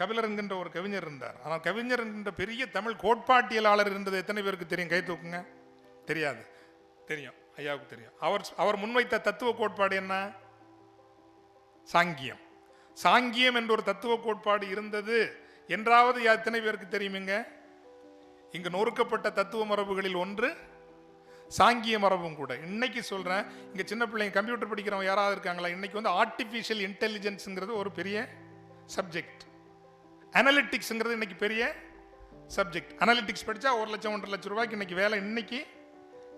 கபிலர் என்கின்ற ஒரு கவிஞர் இருந்தார். ஆனால் கவிஞர் என்கின்ற பெரிய தமிழ் கோட்பாட்டியலாளர் இருந்தது எத்தனை பேருக்கு தெரியும்? கை தூக்குங்க. தெரியாது. தெரியும். ஐயாவுக்கு தெரியும். அவர் அவர் முன்வைத்த தத்துவ கோட்பாடு என்ன? சாங்கியம். சாங்கியம் என்ற ஒரு தத்துவ கோட்பாடு இருந்தது. என்றாவது எத்தனை பேருக்கு தெரியுமுங்க இங்கு? நொறுக்கப்பட்ட தத்துவ மரபுகளில் ஒன்று சாங்கிய மரபும் கூட. இன்னைக்கு சொல்றேன் இங்க சின்ன பிள்ளைங்க கம்ப்யூட்டர் படிக்கிறவங்க யாராவது இருக்காங்களா? இன்னைக்கு வந்து ஆர்டிஃபிஷியல் இன்டெலிஜென்ஸ்ங்கிறது ஒரு பெரிய சப்ஜெக்ட் அனலிட்டிக்ஸுங்கிறது இன்றைக்கி பெரிய சப்ஜெக்ட் அனலிட்டிக்ஸ் படித்தா ஒரு லட்சம் ஒன்றரை லட்சம் ரூபாய்க்கு இன்றைக்கி வேலை இன்னைக்கு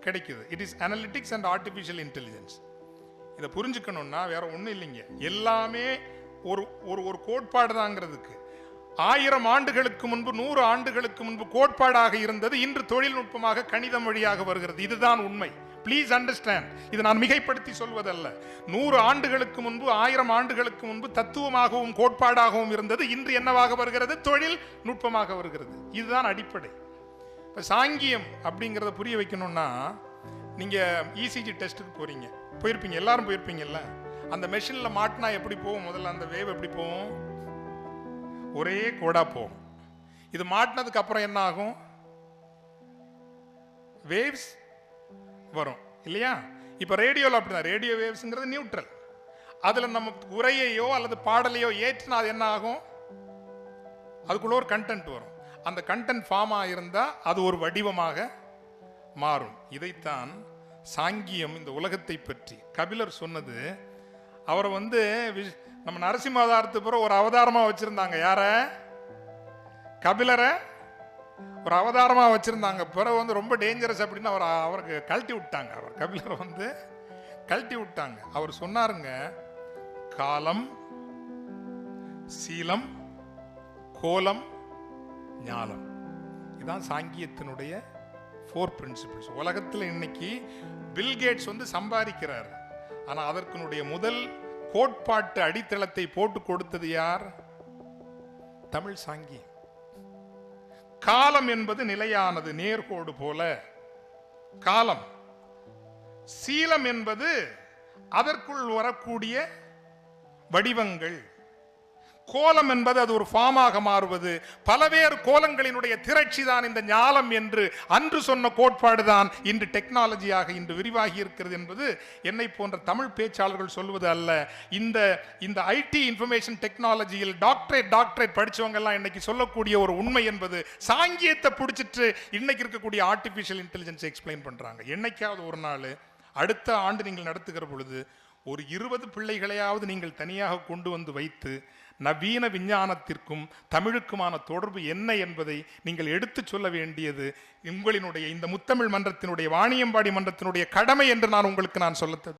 கிடைக்குது. It is analytics and artificial intelligence இதை புரிஞ்சுக்கணுன்னா வேற ஒன்றும் இல்லைங்க. எல்லாமே ஒரு ஒரு ஒரு கோட்பாடு தாங்கிறதுக்கு. ஆயிரம் ஆண்டுகளுக்கு முன்பு நூறு ஆண்டுகளுக்கு முன்பு கோட்பாடாக இருந்தது இன்று தொழில்நுட்பமாக கணிதம் வழியாக வருகிறது. இதுதான் உண்மை. ப்ளீஸ் அண்டர்ஸ்டாண்ட் இது நான் மிகைப்படுத்தி சொல்வதல்ல. நூறு ஆண்டுகளுக்கு முன்பு ஆயிரம் ஆண்டுகளுக்கு முன்பு தத்துவமாகவும் கோட்பாடாகவும் இருந்தது. இன்று என்னவாக வருகிறது? தொழில் நுட்பமாக வருகிறது. இதுதான் அடிப்படை. இப்போ சாங்கியம் அப்படிங்கிறத புரிய வைக்கணும்னா நீங்கள் இசிஜி டெஸ்ட்டுக்கு போகிறீங்க போயிருப்பீங்க. எல்லாரும் போயிருப்பீங்கல்ல. அந்த மெஷினில் மாட்டினா எப்படி போகும்? முதல்ல அந்த வேவ் எப்படி போகும்? ஒரே கோடா போகும். இது மாட்டினதுக்கு அப்புறம் என்ன ஆகும்? வேவ்ஸ் வரும் இல்லையா? இப்போ ரேடியோவில் அப்படிதான். ரேடியோ வேவ்ஸுங்கிறது நியூட்ரல். அதில் நம்ம உரையையோ அல்லது பாடலையோ ஏற்றினா அது என்ன ஆகும்? அதுக்குள்ள ஒரு கண்டென்ட் வரும். அந்த கண்டென்ட் ஃபார்மாக இருந்தால் அது ஒரு வடிவமாக மாறும். இதைத்தான் சாங்கியம் இந்த உலகத்தை பற்றி. கபிலர் சொன்னது அவரை வந்து நம்ம நரசிம்மாதாரத்து பிறகு ஒரு அவதாரமாக வச்சுருந்தாங்க. யாரை? கபிலரை? ஒரு அவதாரமாக வச்சுருந்தாங்க. பிறகு வந்து ரொம்ப டேஞ்சரஸ் அப்படின்னு அவர் அவருக்கு கழட்டி விட்டாங்க. அவர் கபிலர் வந்து கழட்டி விட்டாங்க. அவர் சொன்னாருங்க காலம் சீலம் கோலம் ஞானம் இதுதான் சாங்கியத்தினுடைய ஃபோர் பிரின்சிபிள்ஸ் உலகத்தில் இன்னைக்கு பில்கேட்ஸ் வந்து சம்பாதிக்கிறார். ஆனால் அதற்குனுடைய முதல் கோட்பாட்டு அடித்தளத்தை போட்டு கொடுத்தது யார்? தமிழ் சாங்கியம். காலம் என்பது நிலையானது நேர்கோடு போல. காலம். சீலம் என்பது அதற்குள் வரக்கூடிய வடிவங்கள். கோலம் என்பது அது ஒரு ஃபார்மாக மாறுவது. பலவேறு கோலங்களினுடைய திரட்சி தான் இந்த ஞாலம் என்று அன்று சொன்ன கோட்பாடு தான் இன்று டெக்னாலஜியாக இன்று விரிவாகி இருக்கிறது என்பது என்னை போன்ற தமிழ் பேச்சாளர்கள் சொல்வது அல்ல. இந்த இந்த ஐடி இன்ஃபர்மேஷன் டெக்னாலஜியில் டாக்டரேட் டாக்டரேட் படிச்சவங்க எல்லாம் இன்னைக்கு சொல்லக்கூடிய ஒரு உண்மை என்பது சாங்கியத்தை பிடிச்சிட்டு இன்னைக்கு இருக்கக்கூடிய ஆர்டிஃபிஷியல் இன்டெலிஜென்ஸ் எக்ஸ்பிளைன் பண்ணுறாங்க என்னைக்காவது ஒரு நாள் அடுத்த ஆண்டு நீங்கள் நடத்துகிற பொழுது ஒரு இருபது பிள்ளைகளையாவது நீங்கள் தனியாக கொண்டு வந்து வைத்து நவீன விஞ்ஞானத்திற்கும் தமிழுக்குமான தொடர்பு என்ன என்பதை நீங்கள் எடுத்துச் சொல்ல வேண்டியது உங்களினுடைய இந்த முத்தமிழ் மன்றத்தினுடைய வாணியம்பாடி மன்றத்தினுடைய கடமை என்று நான் உங்களுக்கு நான் சொல்ல